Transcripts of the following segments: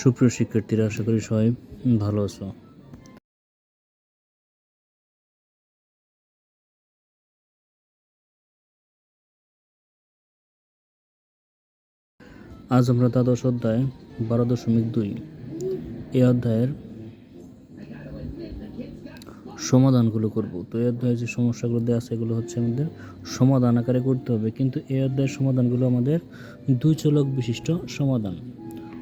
সুপ্রিয় শিক্ষার্থীরা, আশা করি সবাই ভালো আছো। আজ আমরা দ্বাদশ অধ্যায়, বারো দশমিক দুই। এই অধ্যায়ের সমাধানগুলো করব। তো এই অধ্যায়ে যে সমস্যাগুলো দেওয়া আছে, এগুলো হচ্ছে আমাদের সমাধান আকারে করতে হবে। কিন্তু এই অধ্যায়ের সমাধানগুলো আমাদের দুই চলক বিশিষ্ট সমাধান।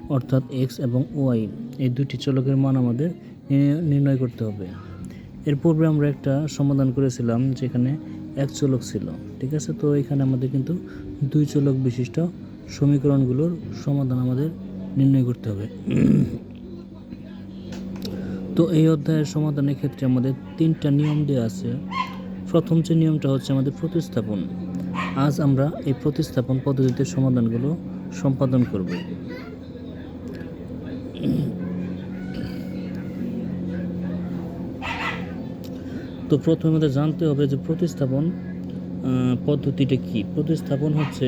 অর্থাৎ এক্স এবং ওয়াই এই দুটি চলকের মান আমাদের নির্ণয়- করতে হবে। এর পূর্বে আমরা একটা সমাধান করেছিলাম যেখানে এক চলক ছিল, ঠিক আছে? তো এখানে আমাদের কিন্তু দুই চলক বিশিষ্ট সমীকরণগুলোর সমাধান আমাদের নির্ণয় করতে হবে। তো এই অধ্যায়ের সমাধানের ক্ষেত্রে আমাদের তিনটা নিয়ম দেওয়া আছে। প্রথম যে নিয়মটা হচ্ছে আমাদের প্রতিস্থাপন। আজ আমরা এই প্রতিস্থাপন পদ্ধতিতে সমাধানগুলো সম্পাদন করব। তো প্রথমে আমাদের জানতে হবে যে প্রতিস্থাপন পদ্ধতিটা কি? প্রতিস্থাপন হচ্ছে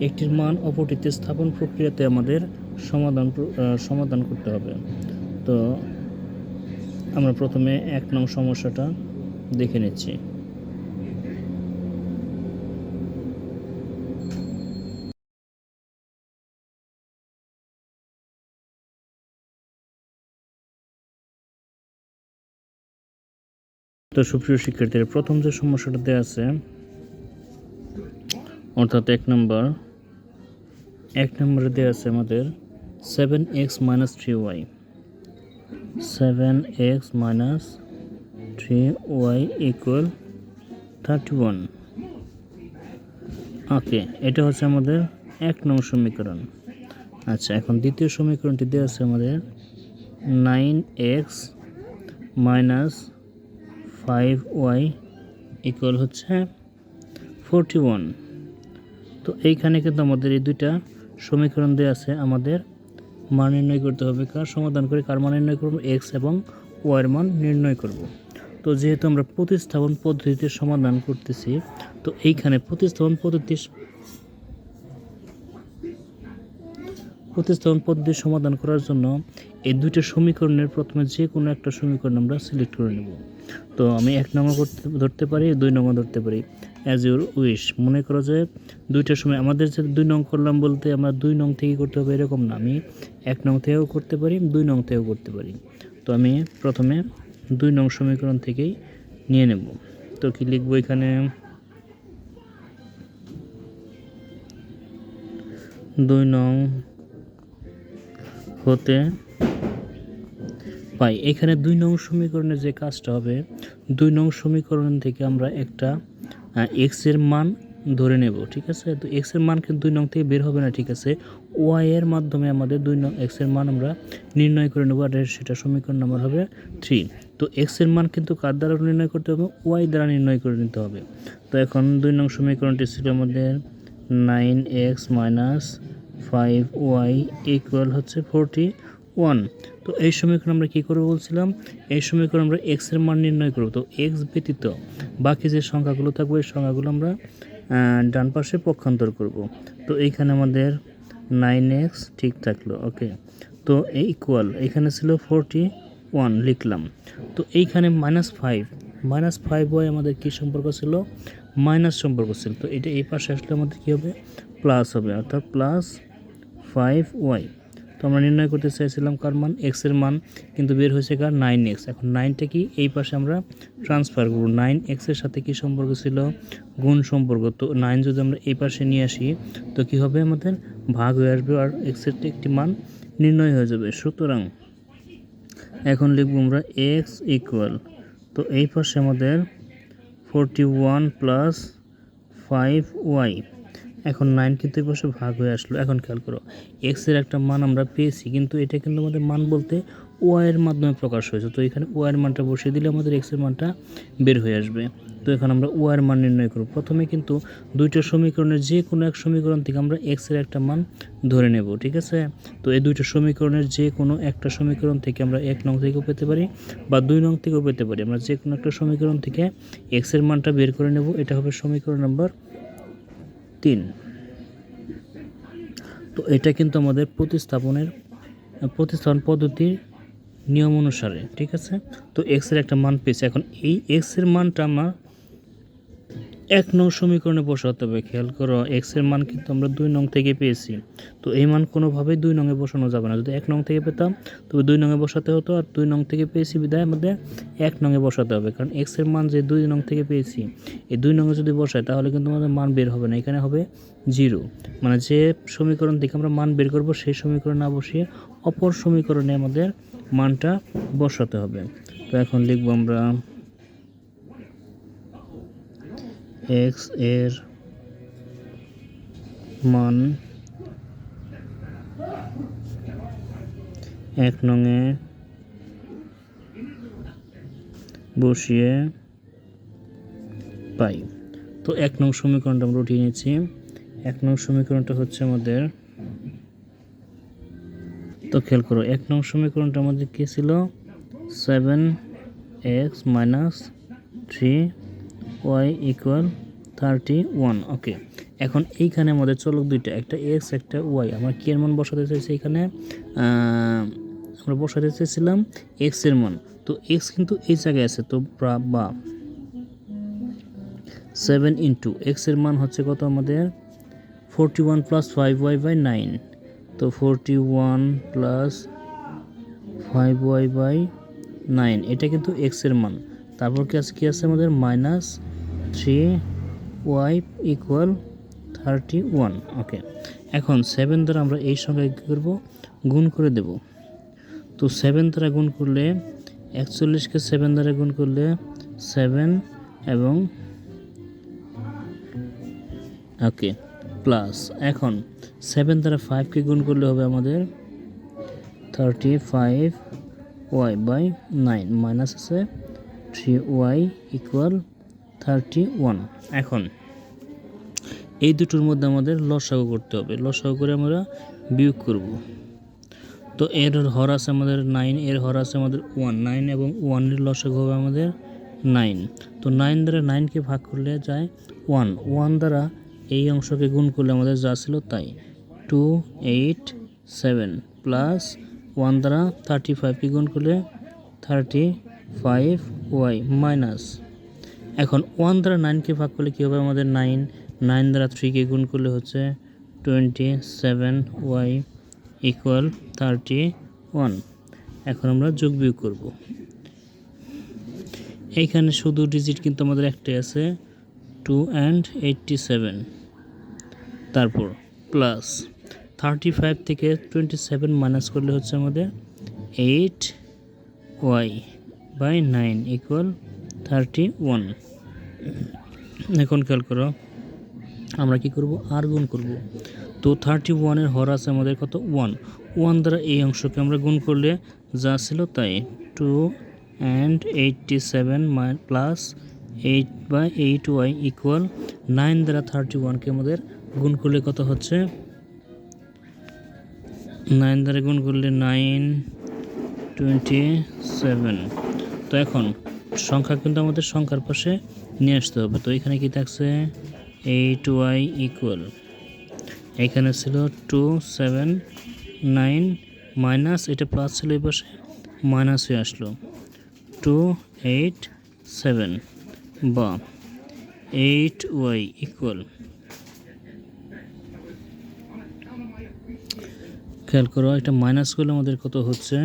একটির মান অপরটিতে স্থাপন প্রক্রিয়াতে আমাদের সমাধান সমাধান করতে হবে। তো আমরা প্রথমে এক নং সমস্যাটা দেখে নিচ্ছি। তো সুপ্রিয় শিক্ষার্থীরা, প্রথম যে সমস্যাটা দেওয়া আছে, অর্থাৎ এক নম্বর, এক নম্বরে দেওয়া আছে আমাদের seven X minus three Y seven X minus three Y equal thirty one okay এটা হচ্ছে আমাদের এক নং সমীকরণ। আচ্ছা এখন দ্বিতীয় সমীকরণটি দেওয়া আছে আমাদের nine X minus five Y equal হচ্ছে ফোরটি ওয়ান তো এইখানে কিন্তু আমাদের এই দুইটা সমীকরণ দেওয়া আছে, আমাদের মান নির্ণয় করতে হবে। কার সমাধান করে, কার মান নির্ণয় করব? এক্স এবং ওয়াইয়ের মান নির্ণয় করব। তো যেহেতু আমরা প্রতিস্থাপন পদ্ধতিতে সমাধান করতেছি, তো এইখানে প্রতিস্থাপন পদ্ধতি প্রতিস্থাপন পদ্ধতি সমাধান করার জন্য এই দুইটা সমীকরণের প্রথমে যে কোনো একটা সমীকরণ আমরা সিলেক্ট করে নেব। তো আমি এক নম্বর করতে, ধরতে পারি, দুই নম্বর ধরতে পারি। অ্যাজ ইউর উইশ মনে করো যে দুইটা সময়, আমাদের যে দুই নং করলাম বলতে আমরা দুই নং থেকে করতে হবে এরকম না। আমি এক নং থেকেও করতে পারি, দুই নং থেকেও করতে পারি। তো আমি প্রথমে দুই নং সমীকরণ থেকেই নিয়ে নেব। তো কি লিখব এখানে? দুই নং হতে পাই এখানে দুই নং সমীকরণের যে কাজটা হবে, দুই নং সমীকরণ থেকে আমরা একটা এক্সের মান ধরে নেব, ঠিক আছে? তো এক্সের মান কিন্তু দুই নং থেকে বের হবে না, ঠিক আছে? ওয়াই এর মাধ্যমে আমাদের দুই নং এক্সের মান আমরা নির্ণয় করে নেব, আর সেটা সমীকরণ নাম্বার হবে থ্রি তো এক্সের মান কিন্তু কার দ্বারা নির্ণয় করতে হবে? ওয়াই দ্বারা নির্ণয় করে নিতে হবে। তো এখন দুই নং সমীকরণটি ছিল আমাদের nine X minus five Y equal হচ্ছে ফোরটি ওয়ান তো এই সমীকরণ আমরা কী করব বলছিলাম? এই সমীকরণ আমরা এক্সের মান নির্ণয় করব। তো এক্স ব্যতীত বাকি যে সংখ্যাগুলো থাকবে, এই সংখ্যাগুলো আমরা ডান পাশে পক্ষান্তর করব। তো এইখানে আমাদের নাইন এক্স ঠিক থাকল ওকে তো এই ইকুয়াল এখানে ছিল ফোরটি ওয়ান লিখলাম। তো এইখানে minus five minus five Y আমাদের কী সম্পর্ক ছিল? মাইনাস সম্পর্ক ছিল। তো এটা এই পাশে আসলে আমাদের কী হবে? প্লাস হবে, অর্থাৎ প্লাস ফাইভ ওয়াই তো আমরা নির্ণয় করতে চাইছিলাম কার মান? এক্সের মান, কিন্তু বের হয়েছে কার? নাইন এক্স এখন নাইনটা কি? এই পাশে আমরা ট্রান্সফার করব। নাইন এক্সের সাথে কি সম্পর্ক ছিল? গুণ সম্পর্ক। তো নাইন যদি আমরা এই পাশে নিয়ে আসি, তো কি হবে আমাদের? ভাগ হয়ে আসবে আর এক্সের একটি মান নির্ণয় হয়ে যাবে। সুতরাং এখন লিখব আমরা এক্স ইকুয়াল তো এই পাশে আমাদের forty one plus five Y এখন নাইন কিন্তু এই ভাগ হয়ে আসলো। এখন খেয়াল করো এক্সের একটা মান আমরা পেয়েছি, কিন্তু এটা কিন্তু আমাদের মান বলতে ওয়াই এর মাধ্যমে প্রকাশ হয়েছে। তো এখানে ওয়াই এর মানটা বসিয়ে দিলে আমাদের এক্সের মানটা বের হয়ে আসবে। তো এখন আমরা ওয়াই এর মান নির্ণয় করব। প্রথমে কিন্তু দুইটা সমীকরণের যে কোনো এক সমীকরণ থেকে আমরা এক্সের একটা মান ধরে নেব, ঠিক আছে? তো এই দুইটা সমীকরণের যে কোনো একটা সমীকরণ থেকে আমরা এক নং থেকেও পেতে পারি বা দুই নং থেকেও পেতে পারি। আমরা যে কোনো একটা সমীকরণ থেকে এক্সের মানটা বের করে নেব। এটা হবে সমীকরণ নাম্বার তিন। তো এটা কিন্তু আমাদের প্রতিস্থাপনের, প্রতিস্থাপন পদ্ধতির নিয়ম অনুসারে, ঠিক আছে? তো এক্সের একটা মান পেয়েছে। এখন এই এক্সের মানটা আমার এক নং সমীকরণে বসাতে হবে খেয়াল করো এক্সের মান কিন্তু আমরা দুই নং থেকে পেয়েছি। তো এই মান কোনোভাবেই দুই নংয়ে বসানো যাবে না। যদি এক নং থেকে পেতাম, তবে দুই নংয়ে বসাতে হতো, আর দুই নং থেকে পেয়েছি বিদায় আমাদের এক নংয়ে বসাতে হবে। কারণ এক্সের মান যে দুই নং থেকে পেয়েছি, এই দুই নংয়ে যদি বসাই, তাহলে কিন্তু আমাদের মান বের হবে না। এখানে হবে জিরো। মানে যে সমীকরণ থেকে আমরা মান বের করব, সেই সমীকরণ না বসিয়ে অপর সমীকরণে আমাদের মানটা বসাতে হবে। তো এখন লিখব আমরা এক্সের মান এক নঙে বসিয়ে পাই। তো এক নং সমীকরণটা আমরা উঠিয়ে নিয়েছি এক নং সমীকরণটা হচ্ছে আমাদের, তো খেয়াল করো, এক নং সমীকরণটা আমাদের কী ছিল? Seven x minus three y equal thirty one okay এখন এইখানে আমাদের চলক দুইটা, একটা এক্স একটা ওয়াই আমরা কি এর মান বসাতে চাইছি এখানে? আমরা বসাতে চাইছিলাম এক্সের মান। তো এক্স কিন্তু এই জায়গায় আছে, তো বা। সেভেন ইন্টু এক্সের মান হচ্ছে কত আমাদের? Forty one plus five y by nine তো forty one plus five y by nine এটা কিন্তু এক্সের মান। তারপর কি আছে, কী আছে আমাদের? Minus three y equal thirty one okay এখন সেভেন দ্বারা আমরা এই সংখ্যায় কী করব? গুণ করে দেব। তো সেভেন দ্বারা গুণ করলে একচল্লিশকে সেভেন দ্বারা গুণ করলে সেভেন এবং ওকে প্লাস এখন সেভেন দ্বারা ফাইভকে গুণ করলে হবে আমাদের thirty five y by nine minus আছে three y equal thirty one. এখন, এই দুটোর মধ্যে আমাদের লসাগু করতে হবে। লসাগু করে আমরা বিয়োগ করব। তো এর হর আছে আমাদের নাইন, এর হর আছে আমাদের ওয়ান। নাইন এবং ওয়ানের লসাগু হবে আমাদের নাইন। তো নাইন দ্বারা নাইনকে ভাগ করলে যায় ওয়ান। ওয়ান দ্বারা এই অংশকে গুণ করলে আমাদের যা ছিল তাই। Two, eight, seven plus one দ্বারা থার্টি ফাইভকে গুণ করলে থার্টি ফাইভ ওয়াই মাইনাস এখন ওয়ান দ্বারা নাইনকে ভাগ করলে কী হবে আমাদের নাইন নাইন দ্বারা থ্রিকে গুণ করলে হচ্ছে twenty seven y equal thirty one এখন আমরা যোগ বিয়োগ করব। এইখানে শুধু ডিজিট কিন্তু আমাদের একটাই আছে টু অ্যান্ড এইটটি সেভেন তারপর প্লাস থার্টি ফাইভ থেকে টোয়েন্টি সেভেন মাইনাস করলে হচ্ছে আমাদের eight y by nine equal thirty one. এখন খেয়াল করো, আমরা কি করব? আর গুণ করব। তো থার্টি ওয়ানের হর আছে আমাদের কত? ওয়ান। ওয়ান দ্বারা এই অংশকে আমরা গুণ করলে যা ছিল তাই। Two and eighty seven plus eight by eight y equal nine দ্বারা থার্টি ওয়ানকে আমাদের গুণ করলে কত হচ্ছে? নাইন দ্বারা গুণ করলে নাইন টোয়েন্টি সেভেন। তো এখন সংখ্যা কিন্তু আমাদের সংখ্যার পাশে নিয়ে আসতে হবে। তো এখানে কি থাকছে? এইট ওয়াই ইকুয়াল এখানে ছিল টু সেভেন নাইন মাইনাস এটা প্লাস ছিল এই পাশে মাইনাস হয়ে আসলো। টু এইট সেভেন বা এইট ওয়াই ইকুয়াল খেয়াল করো এটা মাইনাস করলে আমাদের কত হচ্ছে?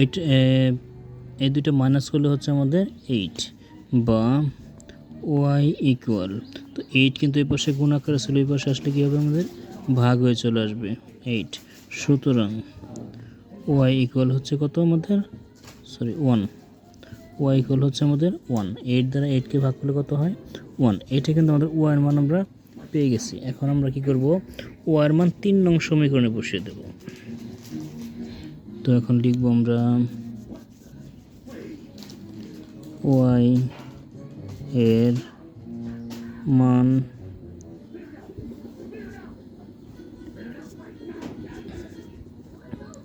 এইট এই দুটো মাইনাস করলে হচ্ছে আমাদের এইট বা ওয়াই ইকুয়াল তো এইট কিন্তু এই পাশে গুণ আকারে ছিল, এই পাশে আসলে কী হবে আমাদের ভাগ হয়ে চলে আসবে? এইট সুতরাং ওয়াই ইকুয়াল হচ্ছে কত আমাদের? সরি ওয়ান ওয়াই ইকুয়াল হচ্ছে আমাদের ওয়ান এইট দ্বারা এইটকে ভাগ করলে কত হয়? ওয়ান এইটা কিন্তু আমাদের ওয়াইয়ের মান আমরা পেয়ে গেছি। এখন আমরা কি করব? ওয়াইয়ের মান তিন নং সমীকরণে বসিয়ে দেব। তো এখন লিখব আমরা ওয়াই এর মান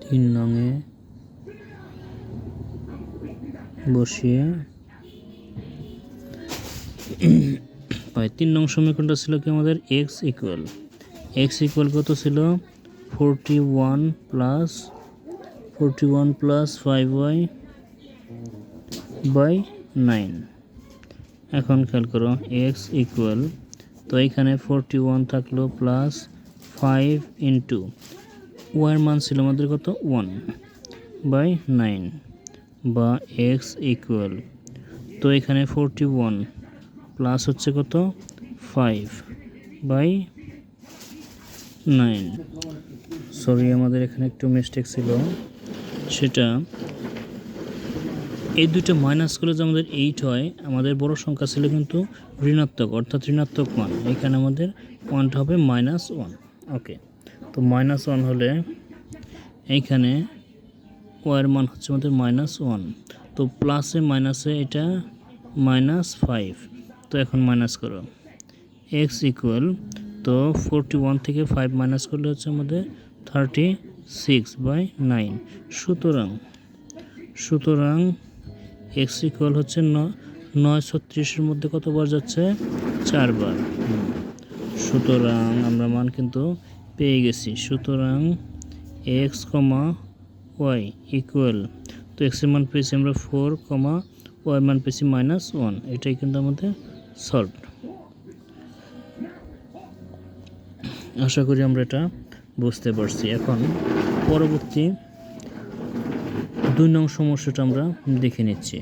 তিন নঙে বসিয়ে হয় তিন নং সমীকরণটা ছিল কি আমাদের এক্স ইকুয়াল এক্স ইকুয়াল কত ছিল? Forty one plus forty one plus five y by nine. এখন খেয়াল করো, এক্স ইকুয়াল, তো এখানে ফোরটি ওয়ান থাকল প্লাস ফাইভ ইন্টু। ওয়ার মান ছিল আমাদের কত? ওয়ান বাই নাইন বা এক্স ইকুয়াল। তো এখানে ফোরটি ওয়ান প্লাস হচ্ছে কত? Five by nine. সরি, আমাদের এখানে একটু মিস্টেক ছিল। সেটা, এই দুইটা মাইনাস করলে যে আমাদের এইট হয়, আমাদের বড় সংখ্যা ছিল কিন্তু ঋণাত্মক, অর্থাৎ ঋণাত্মক মান এখানে আমাদের ওয়ানটা হবে মাইনাস ওয়ান ওকে তো মাইনাস ওয়ান হলে এইখানে ওয়ার মান হচ্ছে আমাদের মাইনাস ওয়ান তো প্লাসে মাইনাসে এটা মাইনাস ফাইভ তো এখন মাইনাস করো। এক্স ইকুয়াল তো ফোরটি ওয়ান থেকে ফাইভ মাইনাস করলে হচ্ছে আমাদের থার্টি সিক্স বাই নাইন সুতরাং সুতরাং এক্স ইকুয়াল হচ্ছে ন, নয় ছত্রিশের মধ্যে কতবার যাচ্ছে? চারবার। সুতরাং আমরা মান কিন্তু পেয়ে গেছি। সুতরাং এক্স কমা ওয়াই ইকুয়াল তো এক্সের মান পেয়েছি আমরা ফোর কমা ওয়াই মান পেয়েছি মাইনাস ওয়ান এটাই কিন্তু আমাদের সলভ আশা করি আমরা এটা বুঝতে পারছি। এখন পরবর্তী দুই নং সমস্যাটা আমরা দেখে নিচ্ছি।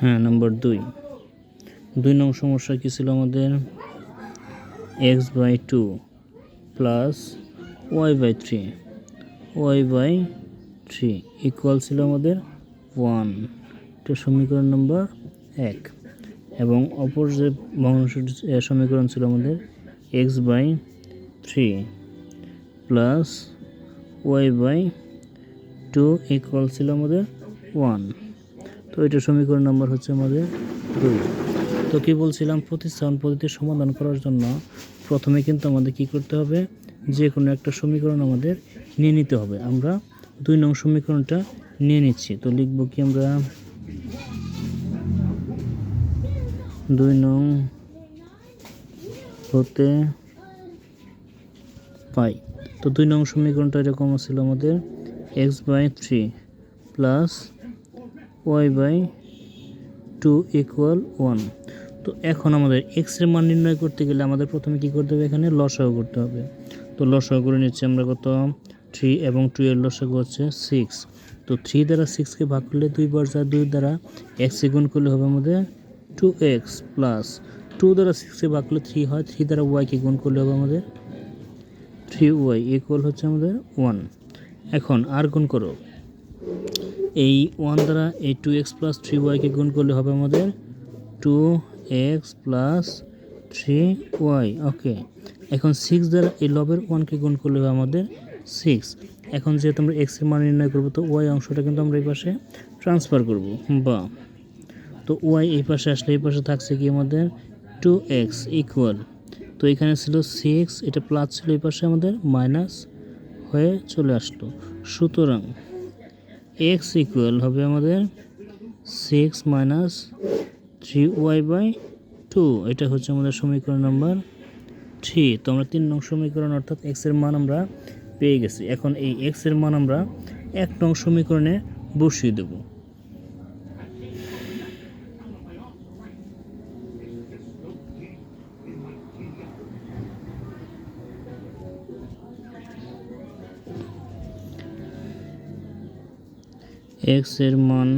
হ্যাঁ নম্বর দুই। দুই নং সমস্যা কী ছিল আমাদের? X by two plus y by three y by three equal ছিল আমাদের ওয়ান এটা সমীকরণ নম্বর এক। এবং অপর যে সমীকরণ ছিল আমাদের x by three plus y by two equal ছিল আমাদের ওয়ান তো এটা সমীকরণ নাম্বার হচ্ছে আমাদের দুই। তো কি বলছিলাম? প্রতিস্থাপন পদ্ধতির সমাধান করার জন্য প্রথমে কিন্তু আমাদের কি করতে হবে? যে কোনো একটা সমীকরণ আমাদের নিয়ে নিতে হবে। আমরা দুই নং সমীকরণটা নিয়ে নিচ্ছি। তো লিখব কি আমরা? দুই নং হতে পাই। তো দুই নং সমীকরণটা এরকম ছিল আমাদের। X by three plus y by two equal one তো এখন আমাদের এক্সের মান নির্ণয় করতে গেলে আমাদের প্রথমে কি করতে হবে এখানে লসাগু করতে হবে। তো লসাগু করে নিচ্ছি আমরা কত? থ্রি এবং টু এর লসাগু হচ্ছে সিক্স তো থ্রি দ্বারা সিক্সকে ভাগ করলে দুইবার যায় দুই দ্বারা এক্সে গুণ করলে হবে আমাদের টু এক্স প্লাস টু দ্বারা সিক্সকে ভাগ করলে থ্রি হয় থ্রি দ্বারা ওয়াইকে গুণ করলে হবে আমাদের থ্রি ওয়াই ইকুয়াল হচ্ছে আমাদের ওয়ান এখন আর গুণ করো। এই ওয়ান দ্বারা এই টু এক্স প্লাস থ্রি ওয়াইকে গুণ করলে হবে আমাদের two x plus three y okay এখন সিক্স দ্বারা এই লবের ওয়ানকে গুণ করলে হবে আমাদের সিক্স এখন যেহেতু আমরা এক্সের মান নির্ণয় করব, তো ওয়াই অংশটা কিন্তু আমরা এই পাশে ট্রান্সফার করব, বা। তো ওয়াই এই পাশে আসলে এই পাশে থাকছে কি আমাদের টু এক্স ইকুয়াল তো এখানে ছিল সিক্স এটা প্লাস ছিল এই পাশে আমাদের মাইনাস হয়ে চলে আসলো। সুতরাং এক্স ইকুয়াল হবে আমাদের six minus three y by two এটা হচ্ছে আমাদের সমীকরণ নাম্বার থ্রি তো আমরা তিন নং সমীকরণ অর্থাৎ এক্সের মান আমরা পেয়ে গেছি। এখন এই এক্সের মান আমরা এক নং সমীকরণে বসিয়ে দেব। এক্সের মান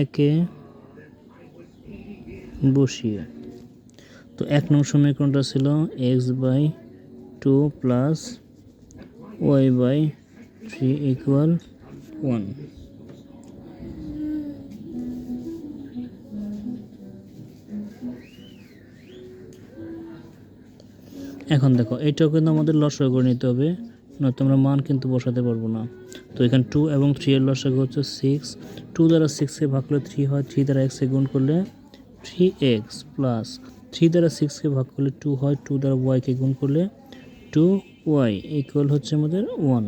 একে বসিয়ে। তো এক নং সমীকরণটা ছিল x by two plus y by three equal one এখন দেখো, এটাও কিন্তু আমাদের লসয় করে নিতে হবে, নয়তো আমরা মান কিন্তু বসাতে পারব না। তো এখানে টু এবং থ্রি এর লসাগু হচ্ছে সিক্স টু দ্বারা সিক্সকে ভাগ করলে থ্রি হয় থ্রি দ্বারা এক্সকে গুণ করলে থ্রি এক্স প্লাস থ্রি দ্বারা সিক্সকে ভাগ করলে টু হয় টু দ্বারা ওয়াইকে গুণ করলে টু ওয়াই ইকুয়াল হচ্ছে আমাদের ওয়ান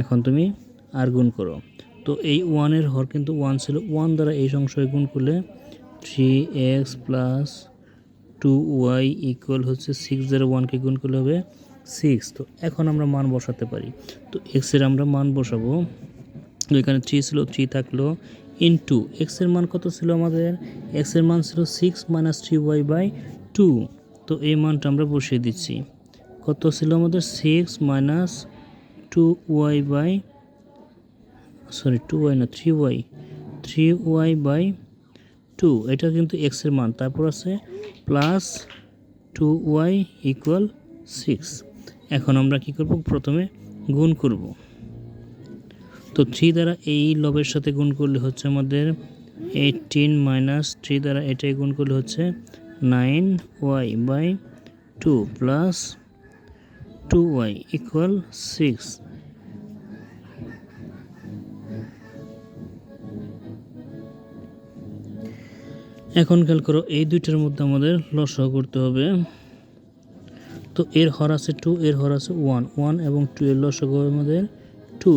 এখন তুমি আর গুণ করো। তো এই ওয়ানের হর কিন্তু ওয়ান ছিল। ওয়ান দ্বারা এই সংশয় গুণ করলে three x plus two y equal হচ্ছে সিক্স দ্বারা ওয়ানকে গুণ করলে হবে সিক্স তো এখন আমরা মান বসাতে পারি। তো এক্সের আমরা মান বসাবো। এখানে থ্রি ছিল থ্রি থাকল। ইন্টু এক্সের মান কত ছিল আমাদের? এক্সের মান ছিল six minus three y by two. তো এই মানটা আমরা বসিয়ে দিচ্ছি। কত ছিল আমাদের? Six minus two y by, sorry, two y না, three y three y by two. এটা কিন্তু এক্সের মান। তারপর আছে plus two y equal six. এখন আমরা কি করব? প্রথমে গুণ করব। তো থ্রি দ্বারা এই লবের সাথে গুণ করলে হচ্ছে আমাদের এইটিন মাইনাস থ্রি দ্বারা এটাই গুণ করলে হচ্ছে nine y by two plus two y equal six এখন খেয়াল করো এই দুইটার মধ্যে আমাদের লসাগু করতে হবে। তো এর হর আছে টু এর হর আছে ওয়ান ওয়ান এবং টু এর লসাগু হবে আমাদের টু।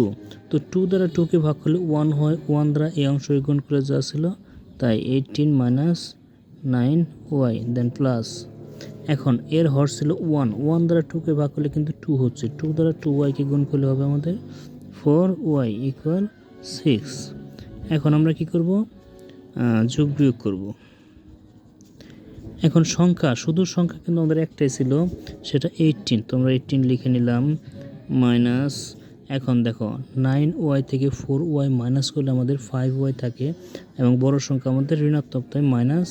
তো টু দ্বারা টুকে ভাগ করলে ওয়ান হয়, ওয়ান দ্বারা এই অংশ গুণ করে যা ছিল, তাই eighteen minus nine y then plus এখন এর হর ছিল ওয়ান। ওয়ান দ্বারা টুকে ভাগ করলে কিন্তু টু হচ্ছে। টু দ্বারা টু ওয়াইকে গুণ করলে হবে আমাদের ফোর ওয়াই ইকুয়াল সিক্স এখন আমরা কি করব? যোগ বিয়োগ করব। এখন সংখ্যা, শুধু সংখ্যা কিন্তু আমাদের একটাই ছিল, সেটা এইটিন তো আমরা এইটিন লিখে নিলাম মাইনাস এখন দেখো নাইন ওয়াই থেকে ফোর ওয়াই মাইনাস করলে আমাদের ফাইভ ওয়াই থাকে এবং বড় সংখ্যা আমাদের ঋণাত্মক, তাই minus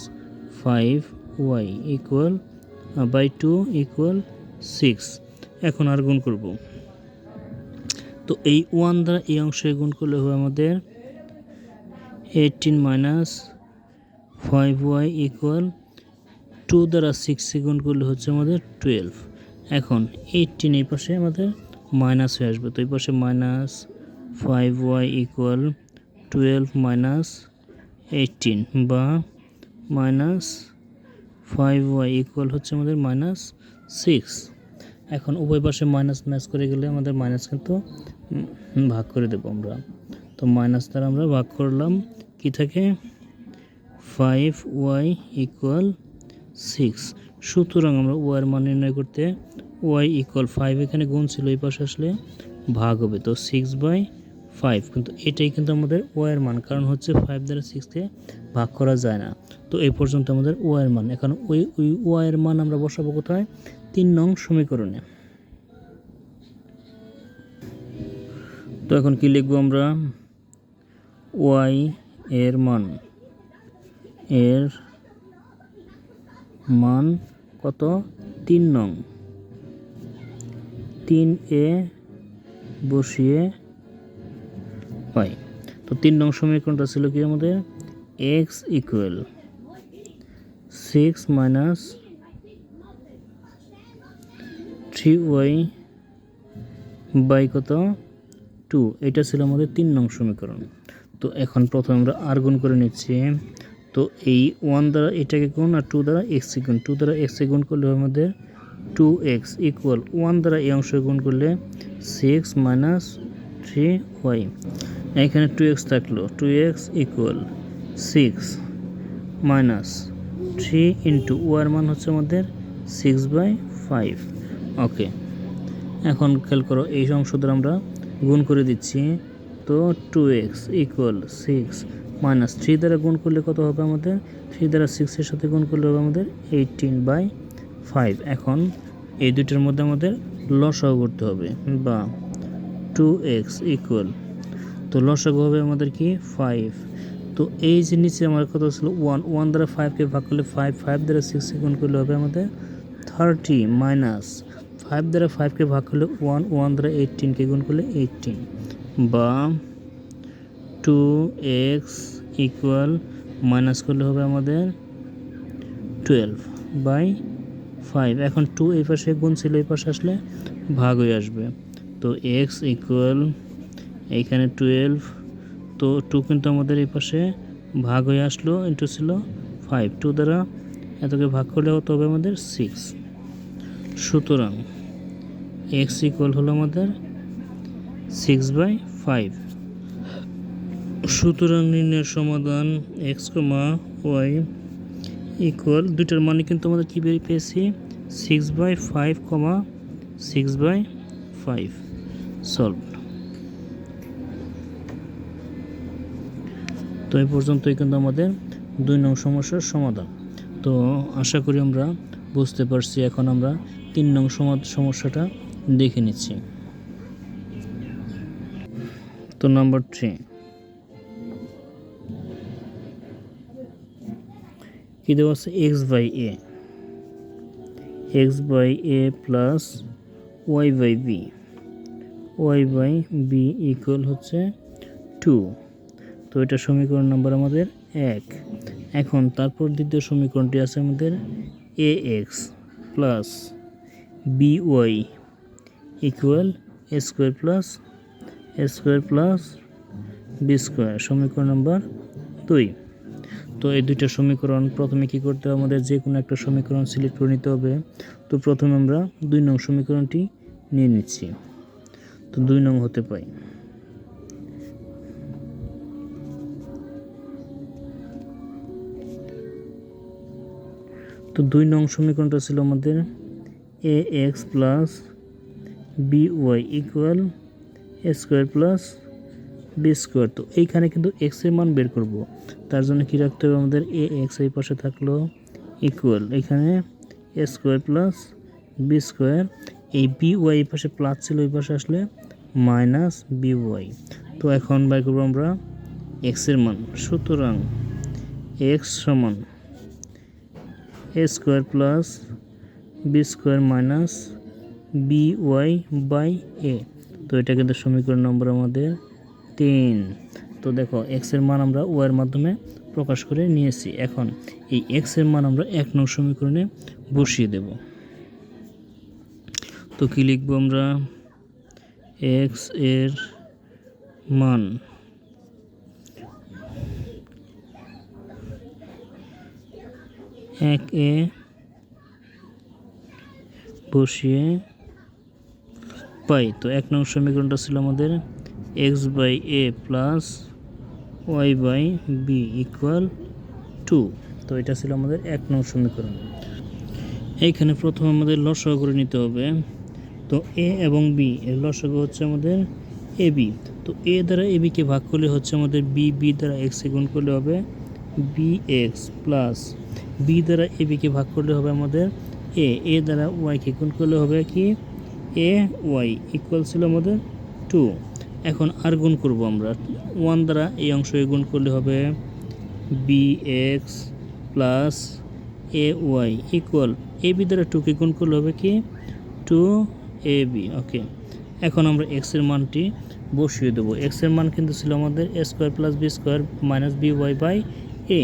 five y equal by two equal six এখন আর গুণ করব। তো এই ওয়ান দ্বারা এই অংশে গুণ করলে হবে আমাদের eighteen minus five y equal two দ্বারা সিক্স গুণ করলে হচ্ছে আমাদের টুয়েলভ এখন এইটিন এই পাশে আমাদের মাইনাস হয়ে আসবে। তো এই পাশে minus five y equal twelve minus eighteen বা মাইনাস ফাইভ ওয়াই ইকুয়াল হচ্ছে আমাদের মাইনাস সিক্স এখন উভয় পাশে মাইনাস ম্যাচ করে গেলে আমাদের মাইনাস কিন্তু ভাগ করে দেবো আমরা। তো মাইনাস দ্বারা আমরা ভাগ করলাম, কি থাকে? ফাইভ ওয়াই ইকুয়াল সিক্স সুতরাং আমরা ওয়াইয়ের মান নির্ণয় করতে ওয়াই ইকুয়াল ফাইভ এখানে গুণ ছিল, এই পাশে আসলে ভাগ হবে। তো সিক্স বাই ফাইভ কিন্তু এটাই কিন্তু আমাদের ওয়াইয়ের মান, কারণ হচ্ছে ফাইভ দ্বারা সিক্সকে ভাগ করা যায় না। তো এই পর্যন্ত আমাদের ওয়াইয়ের মান, এখন ওই ওই ওয়াইয়ের মান আমরা বসাবো কোথায়? তিন নং সমীকরণে। তো এখন কি লিখব আমরা? ওয়াই এর মান এর মান কত? তিন নং। তিন এ বসিয়ে পাই তো তিন নং সমীকরণটা ছিল কি আমাদের? X equal six minus three y by কত? টু এটা ছিল আমাদের তিন নং সমীকরণ। তো এখন প্রথমে আমরা আর গুণ করে নিচ্ছি। তো এই ওয়ান দ্বারা এটাকে গুণ আর টু দ্বারা এক্স গুণ। টু দ্বারা এক্স গুণ করলে আমাদের টু এক্স ইকুয়াল ওয়ান দ্বারা এই অংশ গুণ করলে সিক্স মাইনাস থ্রি ওয়াই এখানে টু এক্স থাকল two x equal six minus three into war মান হচ্ছে আমাদের সিক্স বাই ফাইভ ওকে এখন খেয়াল করো এই অংশ দ্বারা আমরা গুণ করে দিচ্ছি, তো two x equal six minus three দ্বারা গুণ করলে কত হবে আমাদের? থ্রি দ্বারা সিক্সের সাথে গুণ করলে হবে আমাদের এইটিন বাই ফাইভ এখন এই দুইটার মধ্যে আমাদের লসাগু করতে হবে বা টু এক্স ইকুয়াল তো লসাগু হবে আমাদের কি? ফাইভ তো এই যে নিচে আমার কত ছিল? ওয়ান ওয়ান দ্বারা ফাইভকে ভাগ করলে ফাইভ ফাইভ দ্বারা সিক্সকে গুণ করলে হবে আমাদের থার্টি মাইনাস ফাইভ দ্বারা ফাইভকে ভাগ করলে ওয়ান ওয়ান দ্বারা এইটিনকে গুণ করলে এইটিন বা টু এক্স ইকুয়াল মাইনাস করলে হবে আমাদের টুয়েলভ বাই ফাইভ। এখন টু এই পাশে গুণ ছিল, এই পাশে আসলে ভাগ হয়ে আসবে। তো এক্স ইকুয়াল এইখানে টুয়েলভ তো টু কিন্তু আমাদের এই পাশে ভাগ হয়ে আসলো ইন্টু ছিল ফাইভ টু দ্বারা এতকে ভাগ করলে হতে হবে আমাদের সিক্স সুতরাং এক্স ইকুয়াল হলো আমাদের সিক্স বাই ফাইভ সুতরাং নির্ণয়ের সমাধান এক্স কমা ওয়াই ইকুয়াল দুইটার মানে কিন্তু আমাদের কী বেরিয়ে পেয়েছি? Six by five comma six by five solve তো এই পর্যন্তই কিন্তু আমাদের দুই নং সমস্যার সমাধান। তো আশা করি আমরা বুঝতে পারছি, এখন আমরা তিন নং সমা- সমস্যাটা দেখে নিচ্ছি। তো নাম্বার থ্রি কি দেওয়া আছে? X by a x by a plus y by b y by b equal হচ্ছে টু তো এটা সমীকরণ নাম্বার আমাদের এক। এখন তারপর দ্বিতীয় সমীকরণটি আছে আমাদের a x plus b y equal a square plus a square plus b square সমীকরণ নাম্বার দুই। তো এই দুইটা সমীকরণ প্রথমে কি করতে হবে? আমাদের যে কোনো একটা সমীকরণ সিলেক্ট করে নিতে হবে। তো প্রথমে আমরা দুই নং সমীকরণটি নিয়ে নিচ্ছি। তো দুই নং হতে পাই। তো দুই নং সমীকরণটা ছিল আমাদের a x plus b y equal a square plus b square তো এইখানে কিন্তু এক্সের মান বের করব। তার জন্য কী রাখতে হবে? আমাদের এ এক্স এই পাশে থাকল ইকুয়াল এখানে a square plus b square এই বি ওয়াই পাশে প্লাস ছিল, এই পাশে আসলে মাইনাস বি ওয়াই তো এখন বাই করব আমরা এক্সের মান। সুতরাং এক্স সমান a square plus b square minus b y by a তো এটা কিন্তু সমীকরণ নম্বর আমাদের তিন। তো দেখো এক্সের মান আমরা ওয়াইয়ের মাধ্যমে প্রকাশ করে নিয়েছি। এখন এই এক্সের মান আমরা এক নং সমীকরণে বসিয়ে দেব। তো কি লিখব আমরা? এক্সের মান এক এ বসিয়ে পাই। তো এক নং সমীকরণটা ছিল আমাদের x by a plus y by b equal two তো এটা ছিল আমাদের এক নং সমীকরণ। এইখানে প্রথম আমাদের লসাগু করে নিতে হবে। তো এ এবং বি এর লসাগু হচ্ছে আমাদের এ বি তো এ দ্বারা এ বিকে ভাগ করলে হচ্ছে আমাদের বি বি দ্বারা এক্স গুণ করলে হবে বি এক্স প্লাস বি দ্বারা এ বিকে ভাগ করলে হবে আমাদের এ এ দ্বারা ওয়াইকে গুণ করলে হবে কি? এ ওয়াই ইকুয়াল ছিল আমাদের টু এখন আর গুণ করব আমরা। ওয়ান দ্বারা এই অংশকে গুণ করলে হবে b x plus a y equal a b দ্বারা টুকে গুণ করলে হবে কি? টু এ বি ওকে এখন আমরা এক্সের মানটি বসিয়ে দেবো। এক্সের মান কিন্তু ছিল আমাদের a square plus b square minus b y by a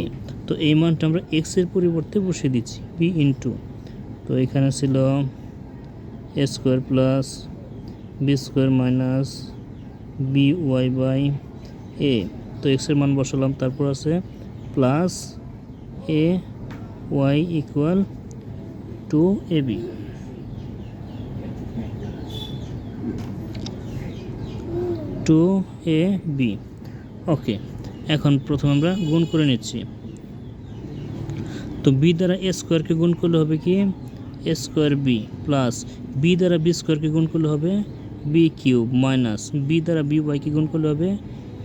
তো এই মানটা আমরা এক্সের পরিবর্তে বসিয়ে দিচ্ছি বি ইন্টু তো এখানে ছিল a square plus b square minus b y by a তো এক্সের মান বসালাম, তারপর আছে plus a y equal two a b two a b okay এখন প্রথম আমরা গুণ করে নিচ্ছি। তো বি দ্বারা এ স্কোয়ারকে গুণ করলে হবে কি? A square b plus b দ্বারা বি স্কোয়ারকে গুণ করলে হবে বি কিউব মাইনাস বি দ্বারা বি ওয়াইকে গুণ করলে হবে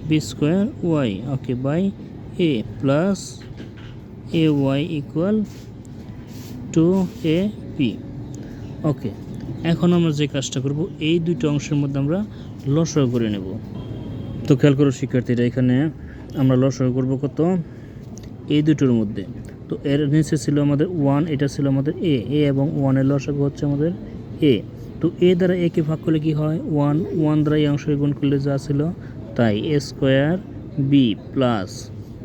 b square y okay by a plus a y equal two a b okay এখন আমরা যে কাজটা করব, এই দুটো অংশের মধ্যে আমরা লসাগু করে নেব। তো খেয়াল করো শিক্ষার্থীরা, এখানে আমরা লসাগু করব কত? এই দুটোর মধ্যে। তো এর নিচে ছিল আমাদের ওয়ান এটা ছিল আমাদের এ এ এবং ওয়ানের লসাগু হচ্ছে আমাদের এ তো এ দ্বারা একে ভাগ করলে কি হয়? ওয়ান ওয়ান দ্বারা এই অংশকে গুণ করলে যা ছিল তাই, এ স্কোয়ার বি প্লাস,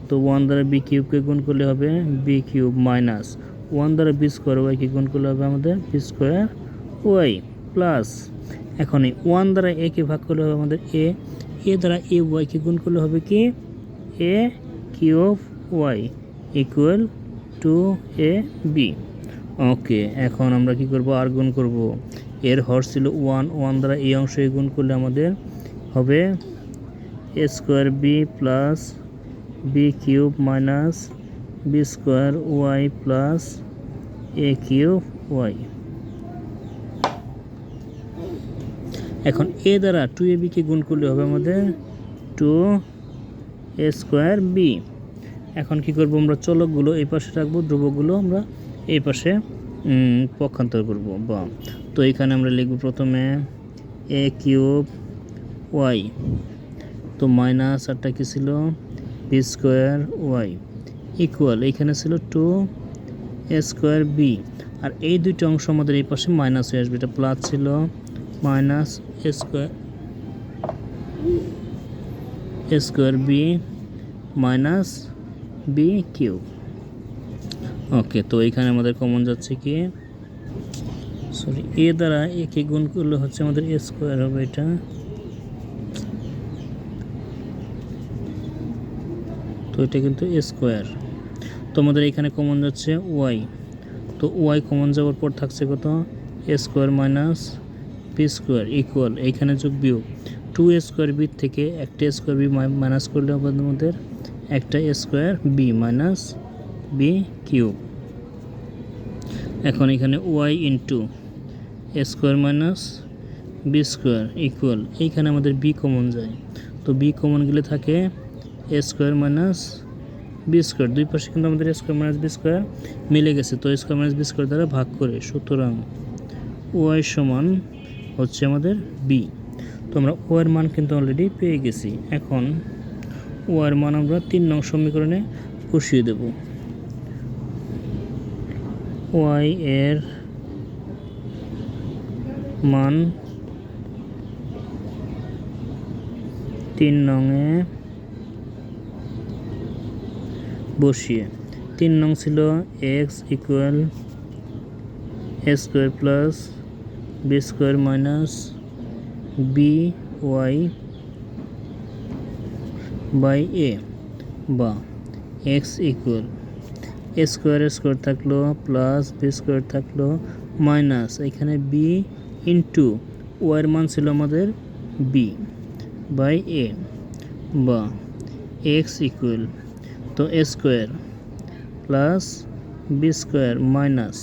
তো ওয়ান দ্বারা বি কিউবকে গুণ করলে হবে বি কিউব মাইনাস, ওয়ান দ্বারা বি স্কোয়ার ওয়াইকে গুণ করলে হবে আমাদের বি স্কোয়ার ওয়াই প্লাস। এখন এই ওয়ান দ্বারা এ কে ভাগ করলে হবে আমাদের এ এ দ্বারা এ ওয়াইকে গুণ করলে হবে কি? A cube y equal two a b. Okay, এখন আমরা কি করব? আর গুণ করব। এর হর ছিল ওয়ান ওয়ান দ্বারা এই অংশে গুণ করলে আমাদের হবে a square b plus b cube minus b square y plus a cube y. এখন এ দ্বারা টু এ বিকে গুণ করলে হবে আমাদের টু এ স্কোয়ার বি। এখন কি করব আমরা চলকগুলো এই পাশে রাখব, ধ্রুবকগুলো আমরা এই পাশে পক্ষান্তর করব বা। তো এখানে আমরা লিখব প্রথমে এ কিউব ওয়াই। তো মাইনাস আরটা কি ছিল? B square y. ইকুয়াল, এখানে ছিল টু এ স্কোয়ার বি। আর এই দুইটা অংশ আমাদের এই পাশে মাইনাস হয়ে আসবে। এটা প্লাস ছিল minus a square a square b minus b cube okay, তো এখানে আমাদের কমন যাচ্ছে কি? সরি এ দ্বারা একে গুণ করলে হচ্ছে আমাদের এ স্কোয়ার হবে এটা। তো এটা কিন্তু এ স্কোয়ার তো আমাদের এখানে কমন যাচ্ছে ওয়াই তো ওয়াই কমন যাওয়ার পর থাকছে কত? A square minus b square equal এইখানে যোগ বিয়োগ। টু এ স্কোয়ার বি থেকে একটা স্কোয়ার বি মাইনাস করলে হবে আমাদের একটা square b minus b cube এখন এখানে y into a square minus b square equal এইখানে আমাদের বি কমন যায়। তো বি কমন গেলে থাকে a square minus b square দুই পাশে কিন্তু আমাদের স্কোয়ার মাইনাস বি স্কোয়ার মিলে গেছে। তো স্কোয়ার মাইনাস বি স্কোয়ার দ্বারা ভাগ করে, সুতরাং ওয়াই সমান হচ্ছে আমাদের বি তো আমরা ওয়ার মান কিন্তু অলরেডি পেয়ে গেছি। এখন ওয়ার মান আমরা তিন নং সমীকরণে বসিয়ে দেব। ওয়াই এর মান তিন নংয়ে বসিয়ে। তিন নং ছিল x equal a square plus b square minus b y by a বা x equal a square square থাকল প্লাস বি স্কোয়ার থাকল মাইনাস এখানে বি ইন্টু ওয়াইয়ের মান ছিল আমাদের বি বাই এ বা এক্স ইকুয়াল তো a square plus b square minus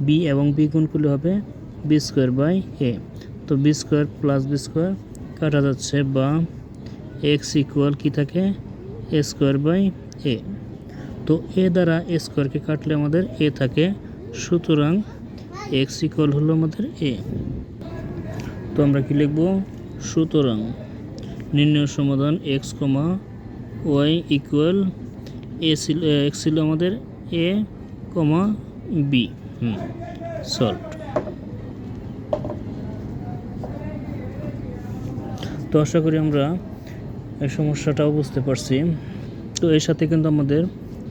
b এবং বি গুণ হবে বি স্কোয়ার বাই এ তো b square plus b square কাটা যাচ্ছে বা এক্স ইকুয়াল কী থাকে? এ স্কোয়ার বাই এ তো এ দ্বারা এ স্কোয়ারকে কাটলে আমাদের এ থাকে। সুতরাং এক্স ইকুয়াল হলো আমাদের এ তো আমরা কি লিখব? সুতরাং নির্ণয় সমাধান x comma y equal a ছিল এক্স ছিল আমাদের এ কমা বি সল্ভ তো আশা করি আমরা এই সমস্যাটাও বুঝতে পারছি। তো এর সাথে কিন্তু আমাদের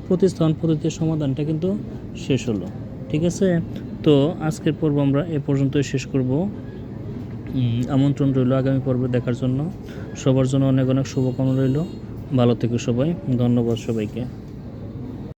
প্রতিস্থাপন পদ্ধতির সমাধানটা কিন্তু শেষ হলো। ঠিক আছে? তো আজকের পর্ব আমরা এ পর্যন্তই শেষ করব। আমন্ত্রণ রইল আগামী পর্বে দেখার জন্য। সবার জন্য অনেক অনেক শুভকামনা রইল। ভালো থেকে সবাই। ধন্যবাদ সবাইকে।